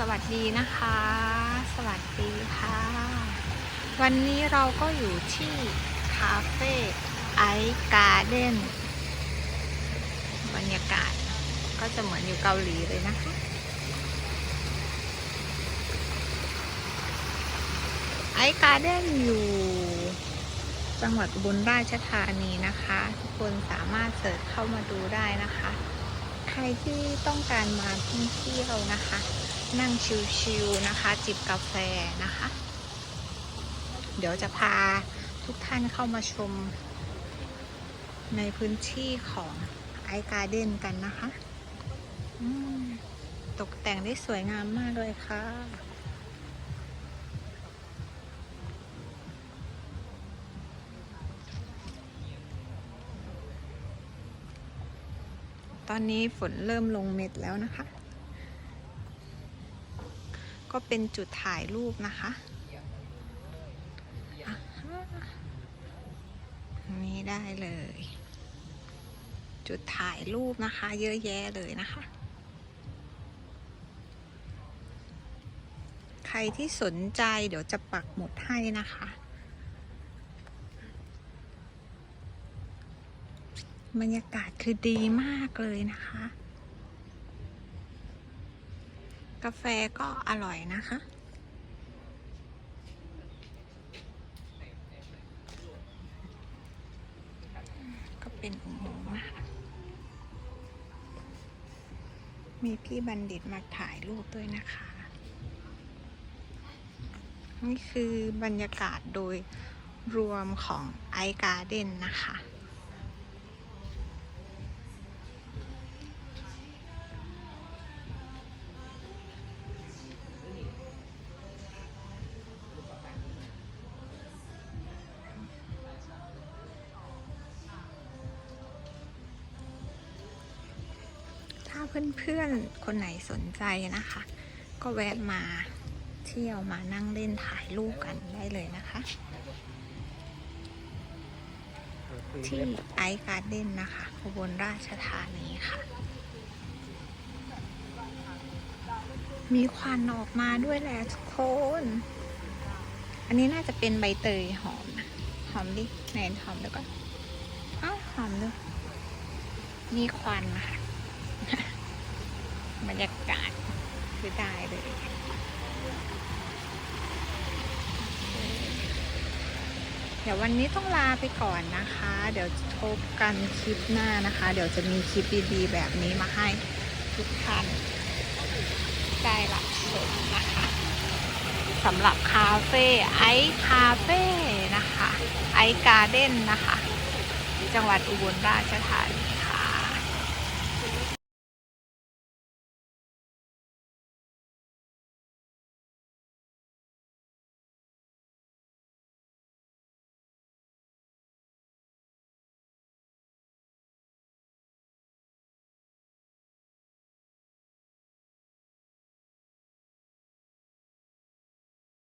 สวัสดีนะคะ สวัสดีค่ะ วันนี้เราก็อยู่ที่คาเฟ่ไอการ์เด้นบรรยากาศก็จะเหมือนอยู่เกาหลีเลยนะคะ ไอการ์เด้นอยู่จังหวัดอุบลราชธานีนะคะ ทุกคนสามารถเสิร์ชเข้ามาดูได้นะคะ ใครที่ต้องการมาท่องเที่ยวนะคะ นั่งชิลๆนะคะ จิบกาแฟนะคะ เดี๋ยวจะพาทุกท่านเข้ามาชม ในพื้นที่ของไอการ์เด้นกันนะคะตกแต่งได้สวยงามมากเลยค่ะตอนนี้ฝนเริ่มลงเม็ดแล้วนะคะ ก็เป็นจุดถ่ายรูปนะคะ นี่ได้เลย จุดถ่ายรูปนะคะ เยอะแยะเลยนะคะ ใครที่สนใจเดี๋ยวจะปักหมุดให้นะคะ บรรยากาศคือดีมากเลยนะคะ กาแฟก็อร่อยนะคะ ก็เป็นอุโมงค์นะมีพี่บัณฑิตมาถ่ายรูปด้วยนะคะ นี่คือบรรยากาศโดยรวมของไอการ์เด้นนะคะ เพื่อนๆ คนไหนสนใจนะคะ ก็แวะมาเที่ยวมานั่งเล่นถ่ายรูปกันได้เลยนะคะ ที่ไอการ์เด้นนะคะอุบลราชธานีค่ะ มีควันออกมาด้วยแหละทุกคน อันนี้น่าจะเป็นใบเตยหอมนะหอมดิไหนหอมแล้วก็อ้าวหอมด้วยมีควันนะคะ บรรยากาศคือได้เลยเดี๋ยววันนี้ต้องลาไปก่อนนะคะ เดี๋ยวพบกันคลิปหน้านะคะ เดี๋ยวจะมีคลิปดีๆแบบนี้มาให้ทุกท่านได้รับชมนะคะสำหรับคาเฟ่ไอคาเฟ่นะคะ ไอการ์เด้นนะคะ จังหวัดอุบลราชธานี